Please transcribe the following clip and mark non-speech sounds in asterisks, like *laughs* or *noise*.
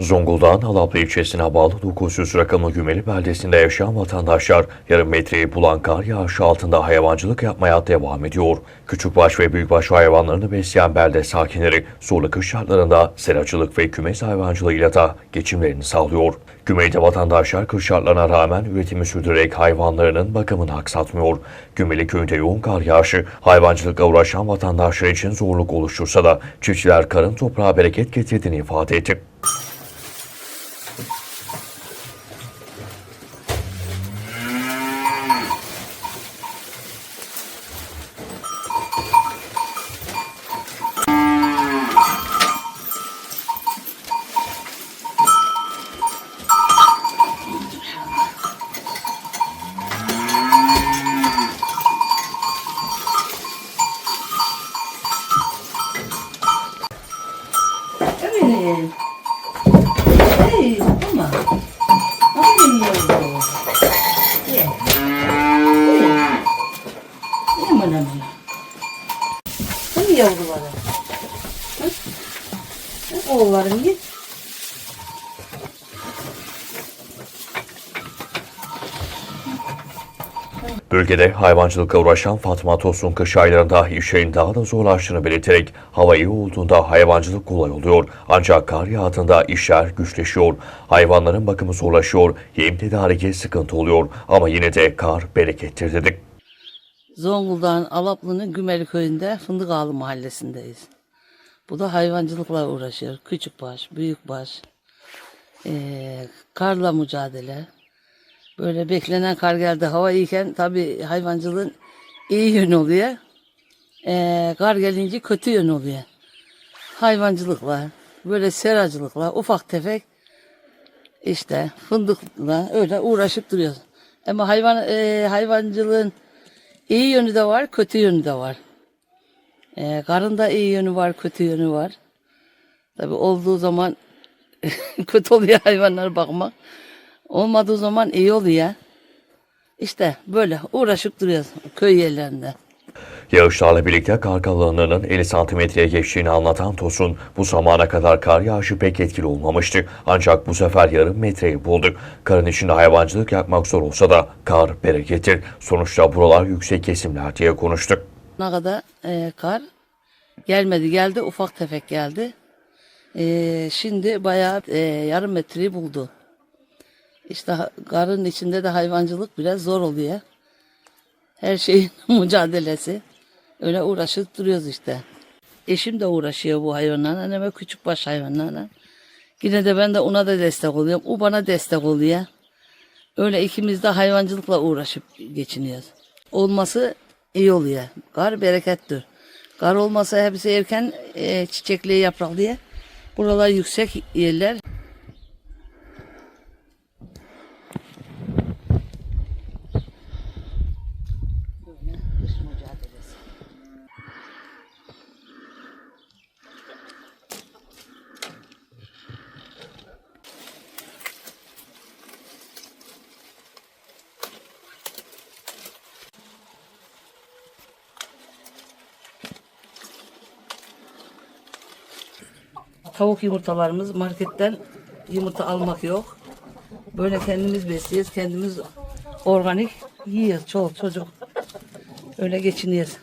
Zonguldak'ın Halaplı ilçesine bağlı 900 rakımlı Gümeli beldesinde yaşayan vatandaşlar yarım metreyi bulan kar yağışı altında hayvancılık yapmaya devam ediyor. Küçükbaş ve büyükbaş hayvanlarını besleyen belde sakinleri zorlu kış şartlarında seracılık ve kümes hayvancılığıyla da geçimlerini sağlıyor. Gümeli'de vatandaşlar kış şartlarına rağmen üretimi sürdürerek hayvanlarının bakımını aksatmıyor. Gümeli köyünde yoğun kar yağışı hayvancılıkla uğraşan vatandaşlar için zorluk oluştursa da çiftçiler karın toprağa bereket getirdiğini ifade etti. Hey, ama. Aferin yavrum. Ye. Ye. Yemin eminim. Hadi yavrularım. Hı? Hı, Oğullarım git. Bölgede hayvancılıkla uğraşan Fatma Tosun kış aylarında işlerin daha da zorlaştığını belirterek hava iyi olduğunda hayvancılık kolay oluyor. Ancak kar yağdığında işler güçleşiyor. Hayvanların bakımı zorlaşıyor. Yem tedariki sıkıntı oluyor. Ama yine de kar berekettir dedik. Zonguldak'ın Alaplı'nın Gümeli köyünde Fındıkağlı mahallesindeyiz. Bu da hayvancılıkla uğraşıyor. Küçükbaş, büyükbaş, eee karla mücadele. Böyle beklenen kar geldi. Hava iyiyken tabii hayvancılığın iyi yönü oluyor. Eee kar gelince kötü yön oluyor. Hayvancılıkla, böyle seracılıkla, ufak tefek işte fındıkla öyle uğraşıp duruyoruz. Ama hayvan eee, hayvancılığın iyi yönü de var, kötü yönü de var. Ee, karın da iyi yönü var, kötü yönü var. Tabii olduğu zaman *laughs* kötü oluyor hayvanlara bakmak. Olmadığı zaman iyi oluyor. İşte böyle uğraşıp duruyoruz köy yerlerinde. Yağışlarla birlikte kar kalınlığının 50 santimetreye geçtiğini anlatan Tosun, bu zamana kadar kar yağışı pek etkili olmamıştı. Ancak bu sefer yarım metreyi bulduk. Karın içinde hayvancılık yapmak zor olsa da kar berekettir. Sonuçta buralar yüksek kesimler diye konuştuk. Ne kadar e, kar gelmedi geldi ufak tefek geldi. E, şimdi bayağı e, yarım metreyi buldu. İşte karın içinde de hayvancılık biraz zor oluyor. Her şeyin *laughs* mücadelesi. Öyle uğraşıp duruyoruz işte. Eşim de uğraşıyor bu hayvanlarla. Anneme küçük baş hayvanlarla. Yine de ben de ona da destek oluyorum. O bana destek oluyor. Öyle ikimiz de hayvancılıkla uğraşıp geçiniyoruz. Olması iyi oluyor. Kar berekettir. Kar olmasa hepsi erken e, çiçekliği yapraklıyor. Buralar yüksek yerler. Tavuk yumurtalarımız marketten yumurta almak yok. Böyle kendimiz besliyoruz, kendimiz organik yiyoruz. Çoluk çocuk. Öyle geçiniyoruz.